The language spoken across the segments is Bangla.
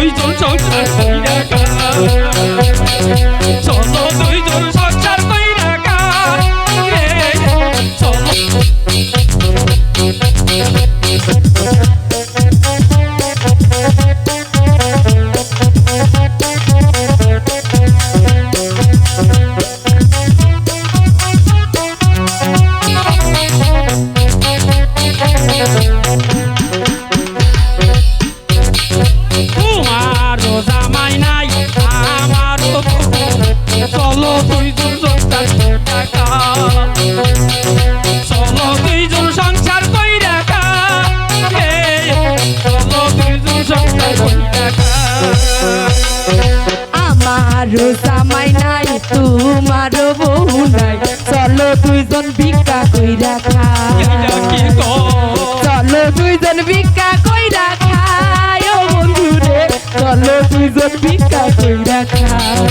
দুইজন সংসার কইরা খা চলো দুইজন সংসার কইরা খা রে চলো তোমারও আমারও জামাই নাই, তোমারও বউ নাই। চলো দুইজন ভিক্ষা কইরা খাই? চলো দুইজন ভিক্ষা কইরা খাই, ও বন্ধু রে চলো দুইজন ভিক্ষা কইরা খাই।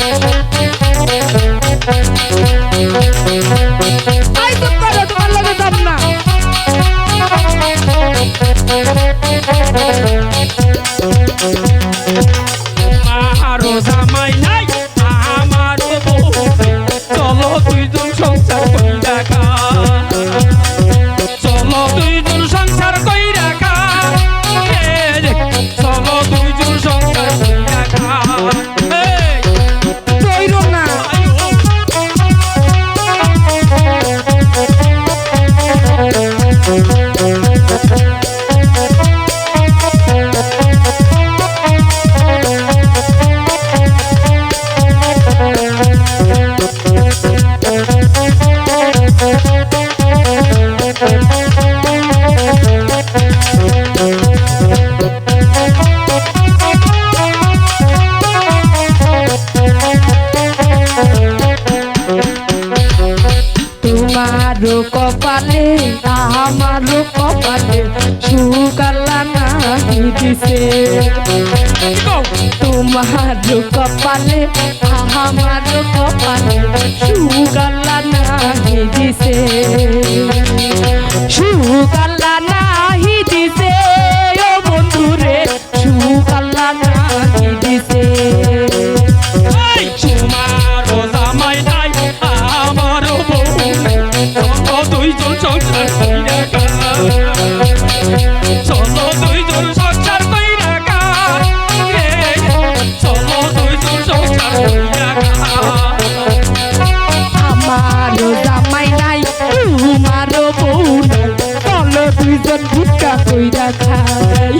আই কপালে আমারও কপালে সুকালা নাহি দিছে। তোমারও কপালে আমারও কপালে সুকালা নাহি দিছে। সুকালা নাহি দুইজন সংসার কইরা খা চলো দুইজন সংসার কইরা রে, চলো দুইজন সংসার কইরা খা আমারও জামাই নাই তোমারও বউ নাই। চলো দুইজন ভিক্ষা কইরা খাই।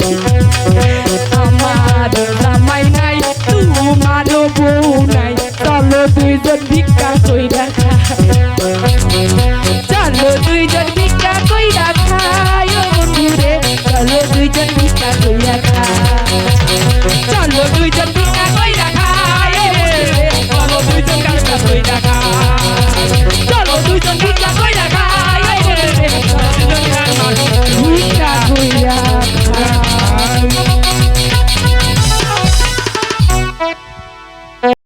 আমারও জামাই নাই তোমারও বউ নাই। চলো দুইজন ভিক্ষা কইরা খাই। চলো দুইজন ভিক্ষা কইরা খাই ও বন্ধুরে। চলো দুইজন ভিক্ষা কইরা খাই চলো দুইজন